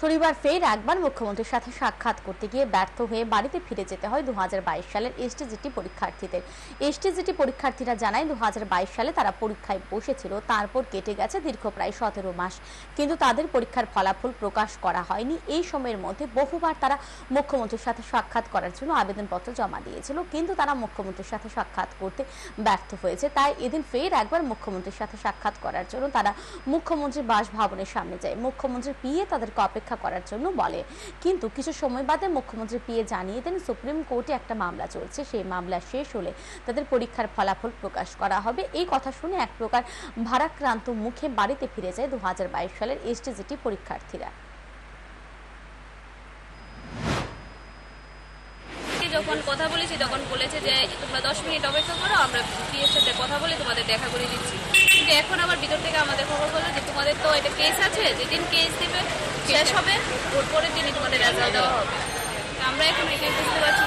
শনিবার ফের একবার মুখ্যমন্ত্রীর সাথে সাক্ষাৎ করতে গিয়ে ব্যর্থ হয়ে বাড়িতে ফিরে যেতে হয় দু হাজার বাইশ সালের এসটিজিটি পরীক্ষার্থীদের। এসটিজিটি পরীক্ষার্থীরা জানায় দু হাজার বাইশ সালে তারা পরীক্ষায় বসেছিল, তারপর কেটে গেছে দীর্ঘ প্রায় সতেরো মাস। কিন্তু তাদের পরীক্ষার ফলাফল প্রকাশ করা হয়নি। এই সময়ের মধ্যে বহুবার তারা মুখ্যমন্ত্রীর সাথে সাক্ষাৎ করার জন্য আবেদনপত্র জমা দিয়েছিল, কিন্তু তারা মুখ্যমন্ত্রীর সাথে সাক্ষাৎ করতে ব্যর্থ হয়েছে। তাই এদিন ফের একবার মুখ্যমন্ত্রীর সাথে সাক্ষাৎ করার জন্য তারা মুখ্যমন্ত্রীর বাসভবনের সামনে যায়। মুখ্যমন্ত্রীর পিএ তাদেরকে অপেক্ষা করার জন্য বলে। কিন্তু কিছু সময় বাদে মুখ্যমন্ত্রী পিএ জানিয়ে দেন, সুপ্রিম কোর্টে একটা মামলা চলছে। সেই মামলা শেষ হলে তাদের পরীক্ষার ফলাফল প্রকাশ করা হবে। এই কথা শুনে এক প্রকার ভারাক্রান্ত মুখে বাড়িতে ফিরে যায় দু সালের এসটিজিটি পরীক্ষার্থীরা। যখন কথা বলেছি, তখন বলেছে যে, তোমরা দশ মিনিট অপেক্ষা করো, আমরা পিএর সাথে কথা বলে তোমাদের দেখা করে দিচ্ছি। কিন্তু এখন আবার ভিতর থেকে আমাদের খবর বলল যে তোমাদের তো এটা কেস আছে, যেদিন কেস দিবে, শেষ হবে, ওর পরের দিনই তোমাদের রেজাল্ট দেওয়া হবে। আমরা এখন এটাই বুঝতে পারছি